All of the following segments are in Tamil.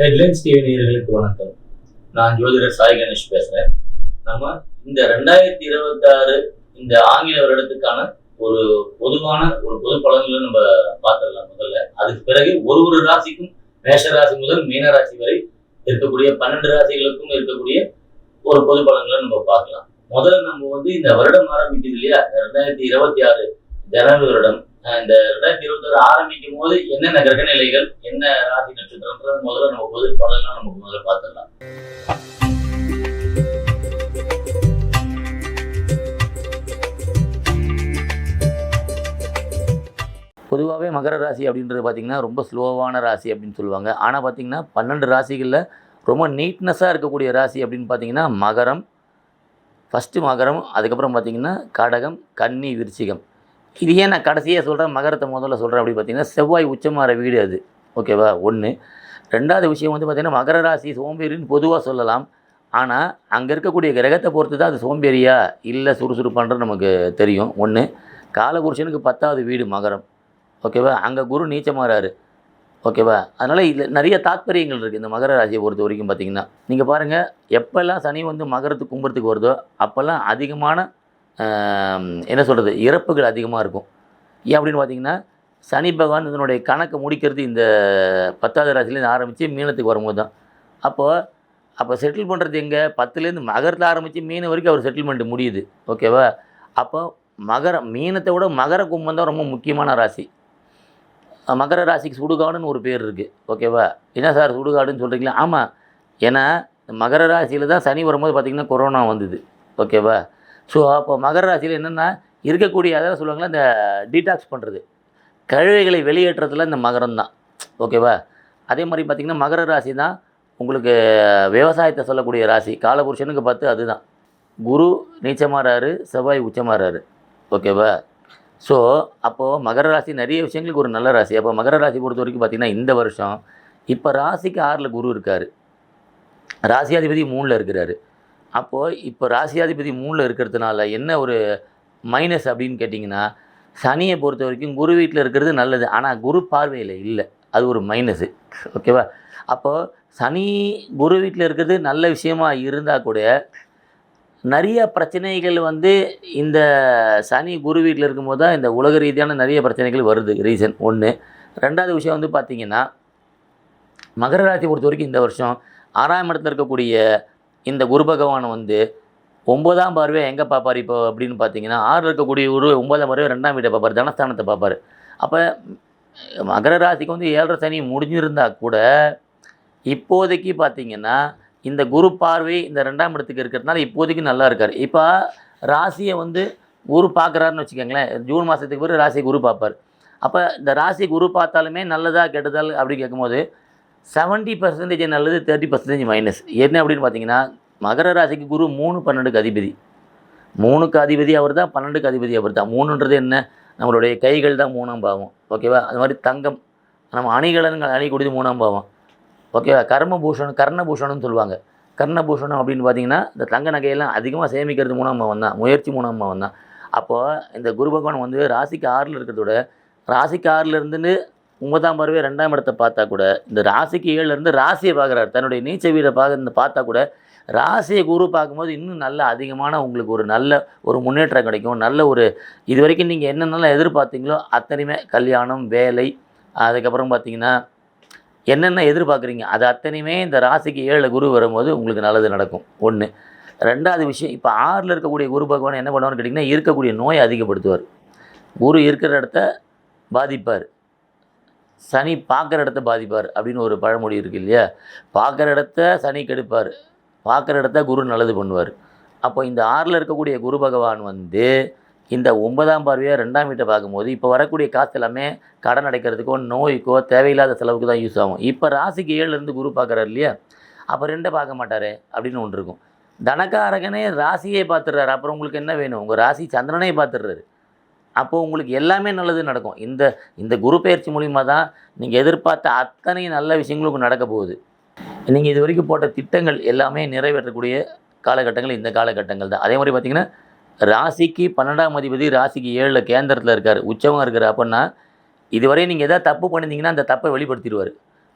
ஹெட்லைன்ஸ் டிவி நேயர்களுக்கு வணக்கம். நான் ஜோதிடர் சாய் கணேஷ் பேசுறேன். நம்ம இந்த ரெண்டாயிரத்தி இருபத்தாறு இந்த ஆங்கில வருடத்துக்கான ஒரு பொதுவான ஒரு பொது பலன்களை நம்ம பார்த்துடலாம் முதல்ல. அதுக்கு பிறகு ஒரு ஒரு ராசிக்கும் மேஷ ராசி முதல் மீன ராசி வரை இருக்கக்கூடிய பன்னெண்டு ராசிகளுக்கும் இருக்கக்கூடிய ஒரு பொது பலன்களை நம்ம பார்க்கலாம். முதல்ல நம்ம வந்து இந்த வருடம் ஆரம்பிக்குது இல்லையா? ரெண்டாயிரத்தி இருபத்தி ஆறு ஜனவரி வருடம். இந்த ரெண்டாயிரத்தி இருபத்தி ஆரம்பிக்கும் போது என்னென்ன கிரகநிலைகள் என்ன ராசி நட்சத்திரம்ன்றது முதல்ல நம்ம பொது பலன்லாம் நமக்கு முதல்ல பார்த்துடலாம். பொதுவாகவே மகர ராசி அப்படின்றது பார்த்திங்கன்னா ரொம்ப ஸ்லோவான ராசி அப்படின்னு சொல்லுவாங்க. ஆனால் பார்த்திங்கன்னா பன்னெண்டு ராசிகளில் ரொம்ப நீட்னஸாக இருக்கக்கூடிய ராசி அப்படின்னு பார்த்தீங்கன்னா மகரம். ஃபஸ்ட்டு மகரம் அதுக்கப்புறம் பார்த்திங்கன்னா கடகம் கன்னி விருச்சிகம். இது ஏன் நான் கடைசியாக சொல்கிறேன் மகரத்தை முதல்ல சொல்கிறேன் அப்படி பார்த்தீங்கன்னா செவ்வாய் உச்சமாற வீடு அது. ஓகேவா ஒன்று ரெண்டாவது விஷயம் வந்து பார்த்திங்கன்னா மகர ராசி சோம்பேறின்னு பொதுவாக சொல்லலாம். ஆனால் அங்கே இருக்கக்கூடிய கிரகத்தை பொறுத்து தான் அது சோம்பேறியா இல்லை சுறுசுறுப்பான்றது நமக்கு தெரியும். ஒன்று காலபுருஷனுக்கு பத்தாவது வீடு மகரம். ஓகேவா அங்கே குரு நீச்சமாறாரு. ஓகேவா அதனால் இதில் நிறைய தாத்பரியங்கள் இருக்குது இந்த மகர ராசியை பொறுத்த வரைக்கும் பார்த்தீங்கன்னா. நீங்கள் பாருங்கள் எப்போல்லாம் சனி வந்து மகரத்துக்கு கும்புறத்துக்கு வருதோ அப்போல்லாம் அதிகமான என்ன சொல்கிறது இறப்புகள் அதிகமாக இருக்கும். ஏன் அப்படின்னு பார்த்தீங்கன்னா சனி பகவான் இதனுடைய கணக்கை முடிக்கிறது இந்த பத்தாவது ராசிலேருந்து ஆரம்பித்து மீனத்துக்கு வரும்போது தான். அப்போது அப்போ செட்டில் பண்ணுறது எங்கே? பத்துலேருந்து மகரத்தில் ஆரம்பித்து மீன் வரைக்கும் அவர் செட்டில்மெண்ட் முடியுது. ஓகேவா அப்போ மகரம் மீனத்தை விட மகர கும்பம் தான் ரொம்ப முக்கியமான ராசி. மகர ராசிக்கு சுடுகாடுன்னு ஒரு பேர் இருக்குது ஓகேவா என்ன சார் சுடுகாடுன்னு சொல்கிறீங்களா ஆமாம் ஏன்னா இந்த மகர ராசியில் தான் சனி வரும்போது பார்த்திங்கன்னா கொரோனா வந்தது. ஓகேவா ஸோ அப்போ மகர ராசியில் என்னென்னா இருக்கக்கூடிய அதாவது சொல்லுவாங்களா இந்த டீடாக்ஸ் பண்ணுறது கழுவைகளை வெளியேற்றுறதுல இந்த மகரம் தான். ஓகேவா அதே மாதிரி பார்த்திங்கன்னா மகர ராசி தான் உங்களுக்கு விவசாயத்தை சொல்லக்கூடிய ராசி. காலபுருஷனுக்கு பார்த்து அதுதான். குரு நீச்சமாறாரு செவ்வாய் உச்சமாறாரு. ஓகேவா ஸோ அப்போது மகர ராசி நிறைய விஷயங்களுக்கு ஒரு நல்ல ராசி. அப்போ மகர ராசி பொறுத்த வரைக்கும் பார்த்திங்கன்னா இந்த வருஷம் இப்போ ராசிக்கு ஆறில் குரு இருக்கார். ராசியாதிபதி மூணில் இருக்கிறாரு. அப்போது இப்போ ராசியாதிபதி மூணில் இருக்கிறதுனால என்ன ஒரு மைனஸ் அப்படின்னு கேட்டிங்கன்னா சனியை பொறுத்த வரைக்கும் குரு வீட்டில் இருக்கிறது நல்லது. ஆனால் குரு பார்வையில் இல்லை. அது ஒரு மைனஸு ஓகேவா அப்போது சனி குரு வீட்டில் இருக்கிறது நல்ல விஷயமா இருந்தால் கூட நிறைய பிரச்சனைகள் வந்து இந்த சனி குரு வீட்டில் இருக்கும்போது தான் இந்த உலக ரீதியான நிறைய பிரச்சனைகள் வருது. ரீசன் ஒன்று ரெண்டாவது விஷயம் வந்து பார்த்திங்கன்னா மகர ராசி பொறுத்த வரைக்கும் இந்த வருஷம் ஆறாம் இடத்துல இருக்கக்கூடிய இந்த குரு பகவான் வந்து ஒன்பதாம் பார்வை எங்கே பார்ப்பார் இப்போ அப்படின்னு பார்த்தீங்கன்னா ஆறில் இருக்கக்கூடிய குரு ஒன்பதாம் பார்வை ரெண்டாம் வீட்டை பார்ப்பார் தனஸ்தானத்தை பார்ப்பார். அப்போ மகர ராசிக்கு வந்து ஏழரை சனி முடிஞ்சிருந்தால் கூட இப்போதைக்கு பார்த்தீங்கன்னா இந்த குரு பார்வை இந்த ரெண்டாம் இடத்துக்கு இருக்கிறதுனால இப்போதைக்கு நல்லா இருக்கார். இப்போ ராசியை வந்து குரு பார்க்குறாருன்னு வச்சுக்கோங்களேன் ஜூன் மாதத்துக்கு பிறகு ராசியை குரு பார்ப்பார். அப்போ இந்த ராசி குரு பார்த்தாலுமே நல்லதா கெட்டதால் அப்படி கேட்கும்போது செவன்ட்டி பர்சன்டேஜ் நல்லது தேர்ட்டி பர்சன்டேஜ் மைனஸ் என்ன அப்படின்னு பார்த்தீங்கன்னா மகர ராசிக்கு குரு மூணு பன்னெண்டுக்கு அதிபதி. மூணுக்கு அதிபதி அவர் தான் பன்னெண்டுக்கு அதிபதி அவர் தான் மூணுன்றது என்ன? நம்மளுடைய கைகள் தான் மூணாம் பாவம். ஓகேவா அது மாதிரி தங்கம். நம்ம அணிகலன்கள் அணி கொடுத்து மூணாம் பாவம். ஓகேவா கர்மபூஷணம் கர்ணபூஷணம்னு சொல்லுவாங்க. கர்ணபூஷணம் அப்படின்னு பார்த்தீங்கன்னா இந்த தங்க நகையெல்லாம் அதிகமாக சேமிக்கிறது மூணாம் பாவம் தான். முயற்சி மூணாம் பாவம் தான். அப்போது இந்த குரு பகவான் வந்து ராசிக்கு ஆறில் இருக்கிறதோட ராசிக்கு ஆறில் இருந்துன்னு ஒன்பதாம் பருவே ரெண்டாம் இடத்தை பார்த்தா கூட இந்த ராசிக்கு ஏழுலேருந்து ராசியை பார்க்குறாரு. தன்னுடைய நீச்ச வீடை பார்க்க பார்த்தா கூட ராசியை குரு பார்க்கும்போது இன்னும் நல்ல அதிகமான உங்களுக்கு ஒரு நல்ல ஒரு முன்னேற்றம் கிடைக்கும். நல்ல ஒரு இது வரைக்கும் நீங்கள் என்னென்னலாம் எதிர்பார்த்தீங்களோ அத்தனையுமே கல்யாணம் வேலை அதுக்கப்புறம் பார்த்தீங்கன்னா என்னென்ன எதிர்பார்க்குறீங்க அது அத்தனையுமே இந்த ராசிக்கு ஏழு குரு வரும்போது உங்களுக்கு நல்லது நடக்கும். ஒன்று ரெண்டாவது விஷயம் இப்போ ஆறில் இருக்கக்கூடிய குரு பகவான் என்ன பண்ணுவார்னு கேட்டிங்கன்னா இருக்கக்கூடிய நோயை அதிகப்படுத்துவார். குரு இருக்கிற இடத்த பாதிப்பார். சனி பார்க்குற இடத்த பாதிப்பார் அப்படின்னு ஒரு பழமொழி இருக்கு இல்லையா? பார்க்குற இடத்த சனி கெடுப்பார். பார்க்குற இடத்த குரு நல்லது பண்ணுவார். அப்போ இந்த ஆறில் இருக்கக்கூடிய குரு பகவான் வந்து இந்த ஒன்பதாம் பார்வையாக ரெண்டாம் வீட்டை பார்க்கும்போது இப்போ வரக்கூடிய காசு எல்லாமே கடன் அடைக்கிறதுக்கோ நோய்க்கோ தேவையில்லாத செலவுக்கு தான் யூஸ் ஆகும். இப்போ ராசிக்கு ஏழுலேருந்து குரு பார்க்குறாரு இல்லையா? அப்போ ரெண்டை பார்க்க மாட்டார் அப்படின்னு ஒன்று இருக்கும். தனக்காரகனே ராசியே பார்த்துடுறாரு. அப்புறம் உங்களுக்கு என்ன வேணும்? உங்கள் ராசி சந்திரனே பார்த்துடுறாரு. அப்போது உங்களுக்கு எல்லாமே நல்லது நடக்கும். இந்த இந்த குரு பயிற்சி மூலிமா தான் நீங்கள் எதிர்பார்த்த அத்தனை நல்ல விஷயங்களுக்கும் நடக்க போகுது. நீங்கள் இது வரைக்கும் போட்ட திட்டங்கள் எல்லாமே நிறைவேற்றக்கூடிய காலகட்டங்கள் இந்த காலகட்டங்கள் தான். அதே மாதிரி பார்த்திங்கன்னா ராசிக்கு பன்னெண்டாம் அதிபதி ராசிக்கு ஏழில் கேந்திரத்தில் இருக்கார். உச்சமாக இருக்கார் அப்படின்னா இதுவரை நீங்கள் எதாவது தப்பு பண்ணியிருந்தீங்கன்னா அந்த தப்பை வெளிப்படுத்திடுவார்.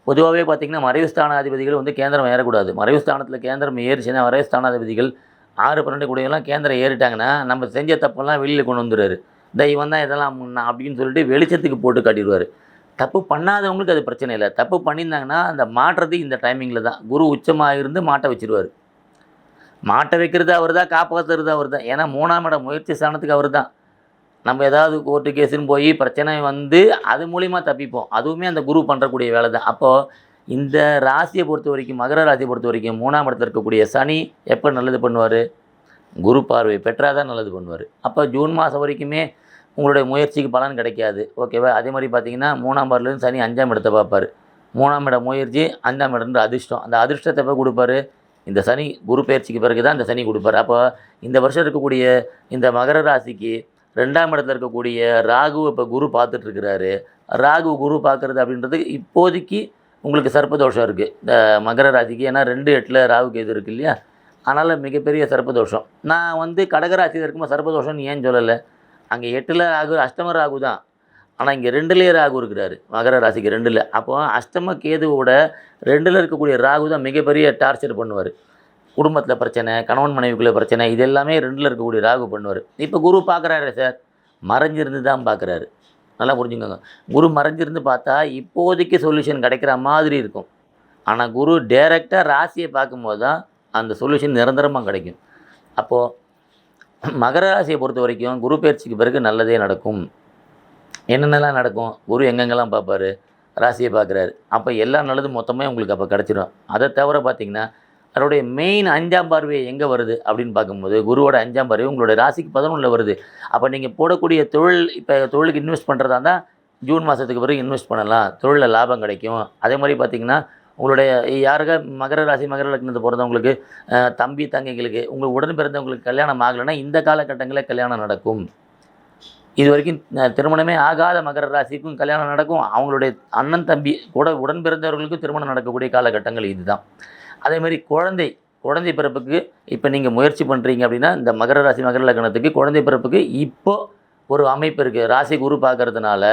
பொதுவாகவே பார்த்தீங்கன்னா மறைவு ஸ்தானாதிபதிகள் வந்து கேந்திரம் ஏறக்கூடாது. மறைவு ஸ்தானத்தில் கேந்திரம் ஏறிச்சுன்னா மறைவு ஸ்தானாதிபதிகள் ஆறு பன்னெண்டு கூடியெல்லாம் கேந்திரம் ஏறிட்டாங்கன்னா நம்ம செஞ்ச தப்பெல்லாம் வெளியில் கொண்டு வந்துடுறாரு. தெய்வம் தான் இதெல்லாம் முன்னா அப்படின்னு சொல்லிட்டு வெளிச்சத்துக்கு போட்டு காட்டிடுவார். தப்பு பண்ணாதவங்களுக்கு அது பிரச்சனை இல்லை. தப்பு பண்ணியிருந்தாங்கன்னா அந்த மாட்டுறது இந்த டைமிங்கில் தான். குரு உச்சமாக இருந்து மாட்ட வச்சிருவார். மாட்ட வைக்கிறது அவர் தான் காப்பாற்றுறது அவர் தான் ஏன்னா மூணாம் இடம் முயற்சி ஸ்தானத்துக்கு அவர் தான் நம்ம ஏதாவது கோர்ட்டு கேஸுன்னு போய் பிரச்சனை வந்து அது மூலிமா தப்பிப்போம். அதுவுமே அந்த குரு பண்ணுறக்கூடிய வேலை தான். அப்போது இந்த ராசியை பொறுத்த வரைக்கும் மகர ராசியை பொறுத்த வரைக்கும் மூணாம் இடத்துல இருக்கக்கூடிய சனி எப்போ நல்லது பண்ணுவார்? குரு பார்வை பெற்றால் தான் நல்லது பண்ணுவார். அப்போ ஜூன் மாதம் வரைக்குமே உங்களுடைய முயற்சிக்கு பலன் கிடைக்காது. ஓகேவா? அதே மாதிரி பார்த்தீங்கன்னா மூணாம் பார்லேருந்து சனி அஞ்சாம் இடத்தை பார்ப்பார். மூணாம் இடம் முயற்சி அஞ்சாம் இடம்ன்ற அதிர்ஷ்டம். அந்த அதிர்ஷ்டத்தை எப்போ கொடுப்பாரு? இந்த சனி குரு பயிற்சிக்கு பிறகு தான் இந்த சனி கொடுப்பாரு. அப்போ இந்த வருஷம் இருக்கக்கூடிய இந்த மகர ராசிக்கு ரெண்டாம் இடத்துல இருக்கக்கூடிய ராகு இப்போ குரு பார்த்துட்ருக்கிறாரு ராகு குரு பார்க்குறது அப்படின்றது இப்போதைக்கு உங்களுக்கு சர்ப்பதோஷம் இருக்குது இந்த மகர ராசிக்கு. ஏன்னா ரெண்டு எட்டில் ராகு கேது இருக்கு இல்லையா? அதனால் மிகப்பெரிய சர்ப்பதோஷம் நான் வந்து கடகராசியில் இருக்கும்போது சர்ப்பதோஷம்னு ஏன் சொல்லலை? அங்கே எட்டில் ராகு அஷ்டம ராகு தான். ஆனால் இங்கே ரெண்டுலேயே ராகு இருக்கிறாரு. மகர ராசிக்கு ரெண்டில். அப்போ அஷ்டம கேதுவோட ரெண்டில் இருக்கக்கூடிய ராகு தான் மிகப்பெரிய டார்ச்சர் பண்ணுவார். குடும்பத்தில் பிரச்சனை கணவன் மனைவிக்குள்ள பிரச்சனை இது எல்லாமே ரெண்டில் இருக்கக்கூடிய ராகு பண்ணுவார். இப்போ குரு பார்க்குறாரு சார். மறைஞ்சிருந்து தான் பார்க்குறாரு நல்லா புரிஞ்சுக்கோங்க. குரு மறைஞ்சிருந்து பார்த்தா இப்போதைக்கு சொல்யூஷன் கிடைக்கிற மாதிரி இருக்கும். ஆனால் குரு டைரெக்டாக ராசியை பார்க்கும்போது தான் அந்த சொல்யூஷன் நிரந்தரமாக கிடைக்கும். அப்போது மகர ராசியை பொறுத்த வரைக்கும் குரு பயிற்சிக்கு பிறகு நல்லதே நடக்கும். என்னென்னலாம் நடக்கும்? குரு எங்கெங்கெல்லாம் பார்ப்பாரு? ராசியை பார்க்குறாரு. அப்போ எல்லா நல்லதும் மொத்தமே உங்களுக்கு அப்போ கிடச்சிடும் அதை தவிர பார்த்தீங்கன்னா அதனுடைய மெயின் அஞ்சாம் பார்வை எங்கே வருது அப்படின்னு பார்க்கும்போது குருவோட அஞ்சாம் பார்வை உங்களோட ராசிக்கு பதினொன்றில் வருது. அப்போ நீங்கள் போடக்கூடிய தொழில் இப்போ தொழிலுக்கு இன்வெஸ்ட் பண்ணுறதா இருந்தால் ஜூன் மாதத்துக்கு பிறகு இன்வெஸ்ட் பண்ணலாம். தொழிலில் லாபம் கிடைக்கும். அதே மாதிரி பார்த்திங்கன்னா உங்களுடைய யாருக்கா மகர ராசி மகர லக்னத்தை பிறந்தவங்களுக்கு தம்பி தங்கைகளுக்கு உங்களுக்கு உடன் பிறந்தவங்களுக்கு கல்யாணம் ஆகலைன்னா இந்த காலகட்டங்களில் கல்யாணம் நடக்கும். இது வரைக்கும் திருமணமே ஆகாத மகர ராசிக்கும் கல்யாணம் நடக்கும். அவங்களுடைய அண்ணன் தம்பி கூட உடன் பிறந்தவர்களுக்கும் திருமணம் நடக்கக்கூடிய காலகட்டங்கள் இதுதான். அதே மாதிரி குழந்தை குழந்தை பிறப்புக்கு இப்போ நீங்கள் முயற்சி பண்ணுறீங்க அப்படின்னா இந்த மகர ராசி மகர லக்னத்துக்கு குழந்தை பிறப்புக்கு இப்போது ஒரு அமைப்பு இருக்குது ராசி குரு பார்க்குறதுனால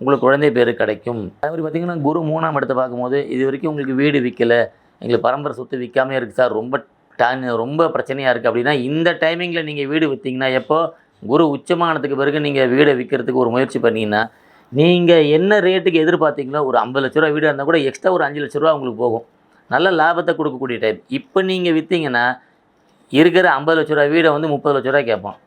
உங்களுக்கு குழந்தை பேர் கிடைக்கும். அதே மாதிரி பார்த்தீங்கன்னா குரு மூணாம் இடத்தை பார்க்கும்போது இது வரைக்கும் உங்களுக்கு வீடு விற்கலை எங்களுக்கு பரம்பரை சொத்து விற்காமே இருக்குது சார். ரொம்ப டான் ரொம்ப பிரச்சனையாக இருக்குது அப்படின்னா இந்த டைமிங்கில் நீங்கள் வீடு விற்றீங்கன்னா எப்போ குரு உச்சமானதுக்கு பிறகு நீங்கள் வீடை விற்கிறதுக்கு ஒரு முயற்சி பண்ணீங்கன்னா நீங்கள் என்ன ரேட்டுக்கு எதிர்பார்த்தீங்களோ ஒரு ஐம்பது லட்ச ரூபா வீடாக இருந்தால் கூட எக்ஸ்ட்ரா ஒரு அஞ்சு லட்ச ரூபா உங்களுக்கு போகும். நல்ல லாபத்தை கொடுக்கக்கூடிய டைம் இப்போ நீங்கள் விற்றீங்கன்னா இருக்கிற ஐம்பது லட்ச ரூபா வீடை வந்து முப்பது லட்ச ரூபா கேட்போம்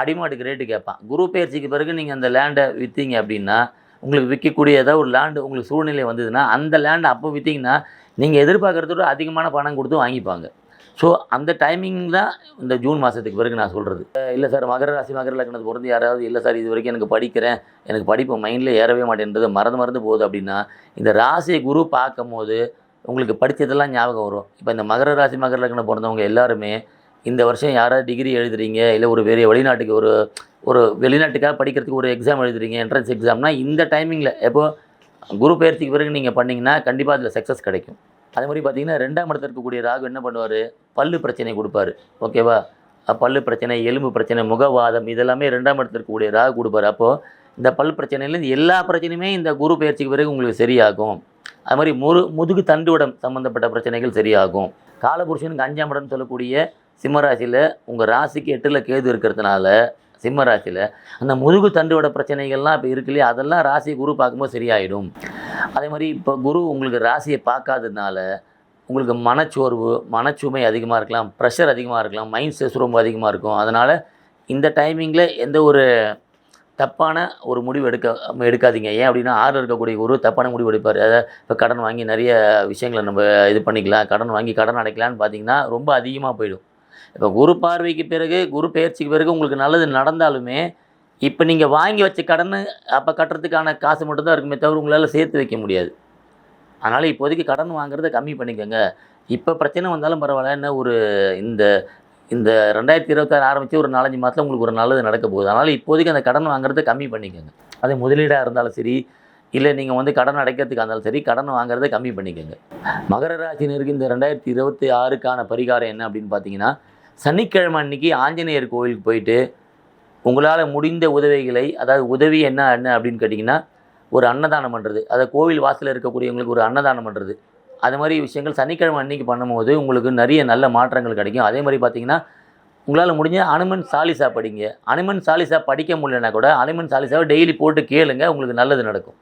அடிமாட்டுக்கு ரேட்டு கேட்பான். குரு பயிற்சிக்கு பிறகு நீங்கள் அந்த லேண்டை விற்றீங்க அப்படின்னா உங்களுக்கு விற்கக்கூடிய ஏதாவது ஒரு லேண்டு உங்களுக்கு சூழ்நிலை வந்ததுன்னா அந்த லேண்டை அப்போ விற்றீங்கன்னா நீங்கள் எதிர்பார்க்குறதோட அதிகமான பணம் கொடுத்து வாங்கிப்பாங்க. ஸோ அந்த டைமிங் தான் இந்த ஜூன் மாதத்துக்கு பிறகு நான் சொல்கிறது இல்லை சார் மகர ராசி மகர லக்னத்தை பிறந்து யாராவது இல்லை சார் இது வரைக்கும் எனக்கு படிக்கிறேன். எனக்கு படிப்பு மைண்டில் ஏறவே மாட்டேன்றது மறந்து மறந்து போகுது அப்படின்னா இந்த ராசியை குரு பார்க்கும் போது உங்களுக்கு படித்ததெல்லாம் ஞாபகம் வரும். இப்போ இந்த மகர ராசி மகர லக்னம் பிறந்தவங்க எல்லாருமே இந்த வருஷம் யாராவது டிகிரி எழுதுறீங்க இல்லை ஒரு பெரிய வெளிநாட்டுக்கு ஒரு ஒரு வெளிநாட்டுக்காக படிக்கிறதுக்கு ஒரு எக்ஸாம் எழுதுறீங்க என்ட்ரன்ஸ் எக்ஸாம்னா இந்த டைமிங்கில் எப்போ குரு பயிற்சிக்கு பிறகு நீங்கள் பண்ணிங்கன்னா கண்டிப்பாக அதில் சக்ஸஸ் கிடைக்கும். அதே மாதிரி பார்த்தீங்கன்னா ரெண்டாம் இடத்துல இருக்கக்கூடிய ராகு என்ன பண்ணுவார்? பல்லு பிரச்சனை கொடுப்பாரு. ஓகேவா பல்லு பிரச்சனை எலும்பு பிரச்சனை முகவாதம் இதெல்லாமே ரெண்டாம் இடத்துல இருக்கக்கூடிய ராகு கொடுப்பாரு. அப்போது இந்த பல் பிரச்சனையிலேருந்து எல்லா பிரச்சனையுமே இந்த குரு பயிற்சிக்கு பிறகு உங்களுக்கு சரியாகும். அது மாதிரி முரு முதுகு தண்டுவிடம் சம்மந்தப்பட்ட பிரச்சனைகள் சரியாகும். காலபுருஷனுக்கு அஞ்சாம் இடம்னு சொல்லக்கூடிய சிம்மராசியில் உங்கள் ராசிக்கு எட்டில் கேது இருக்கிறதுனால சிம்ம ராசியில் அந்த முதுகு தண்டுவட பிரச்சனைகள்லாம் இப்போ இருக்கு இல்லையா? அதெல்லாம் ராசி குரு பார்க்கும்போது சரியாயிடும். அதே மாதிரி இப்போ குரு உங்களுக்கு ராசியை பார்க்காததுனால உங்களுக்கு மனச்சோர்வு மனச்சுமை அதிகமாக இருக்கலாம் ப்ரெஷர் அதிகமாக இருக்கலாம் மைண்ட் ஸ்ட்ரெஸ் ரொம்ப அதிகமாக இருக்கும். அதனால் இந்த டைமிங்கில் எந்த ஒரு தப்பான ஒரு முடிவு எடுக்க எடுக்காதீங்க. ஏன் அப்படின்னா ஆறு இருக்கக்கூடிய குரு தப்பான முடிவு எடுப்பார். அதாவது இப்போ கடன் வாங்கி நிறைய விஷயங்களை நம்ம இது பண்ணிக்கலாம். கடன் வாங்கி கடன் அடைக்கலான்னு பார்த்தீங்கன்னா ரொம்ப அதிகமாக போயிடும். இப்போ குரு பார்வைக்கு பிறகு குரு பயிற்சிக்கு பிறகு உங்களுக்கு நல்லது நடந்தாலுமே இப்போ நீங்கள் வாங்கி வச்ச கடன் அப்போ கட்டுறதுக்கான காசு மட்டும்தான் இருக்குமே தவிர உங்களால் சேர்த்து வைக்க முடியாது. அதனால் இப்போதைக்கு கடன் வாங்குறத கம்மி பண்ணிக்கோங்க. இப்போ பிரச்சனை வந்தாலும் பரவாயில்ல. என்ன ஒரு இந்த இந்த ரெண்டாயிரத்தி இருபத்தாறு ஆரம்பித்து ஒரு நாலஞ்சு மாதத்தில் உங்களுக்கு ஒரு நல்லது நடக்க போகுது. அதனால் இப்போதைக்கு அந்த கடன் வாங்குறத கம்மி பண்ணிக்கோங்க. அது முதலீடாக இருந்தாலும் சரி இல்லை நீங்கள் வந்து கடன் அடைக்கிறதுக்காக இருந்தாலும் சரி கடன் வாங்குறத கம்மி பண்ணிக்கோங்க. மகர ராசினருக்கு இந்த ரெண்டாயிரத்தி இருபத்தி ஆறுக்கான பரிகாரம் என்ன அப்படின்னு பார்த்தீங்கன்னா சனிக்கிழமை அன்னைக்கு ஆஞ்சநேயர் கோவிலுக்கு போயிட்டு உங்களால் முடிந்த உதவிகளை அதாவது உதவி என்ன என்ன அப்படின்னு கேட்டிங்கன்னா ஒரு அன்னதானம் பண்ணுறது அதை கோவில் வாசலில் இருக்கக்கூடியவங்களுக்கு ஒரு அன்னதானம் பண்ணுறது அது மாதிரி விஷயங்கள் சனிக்கிழமை அன்னைக்கு பண்ணும்போது உங்களுக்கு நிறைய நல்ல மாற்றங்கள் கிடைக்கும். அதே மாதிரி பார்த்தீங்கன்னா உங்களால் முடிஞ்ச அனுமன் சாலிசா படிங்க. அனுமன் சாலிசா படிக்க முடியலனா கூட அனுமன் சாலிசாவை டெய்லி போட்டு கேளுங்க உங்களுக்கு நல்லது நடக்கும்.